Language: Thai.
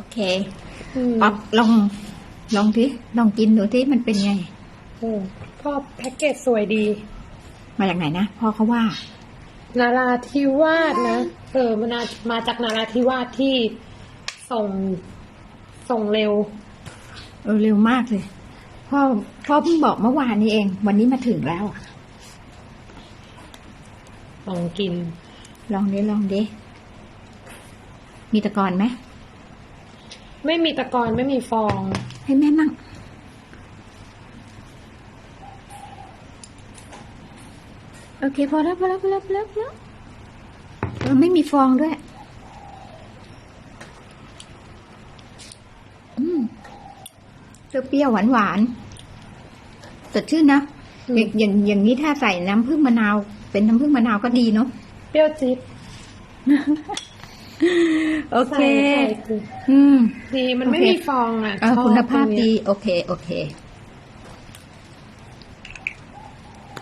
โอเคอืมป๊อปลองลองทีลองกินดูที่มันเป็นไงโอ้พ่อแพ็กเกจสวยดี มาจากไหนนะพ่อเขาว่า นาราธิวาสนะ เออมันมามาจากนาราธิวาสที่ส่งส่งเร็ว เออเร็วมากเลย พ่อพ่อเพิ่งบอกเมื่อวานนี้เอง วันนี้มาถึงแล้วลองกิน ลองดิลองดิมีตะกอนไหม ไม่มีตะกอนไม่มีฟอง ให้แม่มั่ง โอเค พอแล้วพอแล้วพอแล้วพอแล้วพอแล้วเออไม่มีฟองด้วย อืมเปรี้ยวๆหวานๆสดชื่นนะอืมอย่างอย่างอย่างนี้ถ้าใส่น้ำผึ้งมะนาว เป็นน้ำผึ้งมะนาวก็ดีเนาะเปรี้ยวจิ๊บ โอเคใส่ใส่คืออืมดีมันโอเคไม่มีฟองอะเออชอบคุณภาพตรงดีเนี้ยโอเค โอเคอ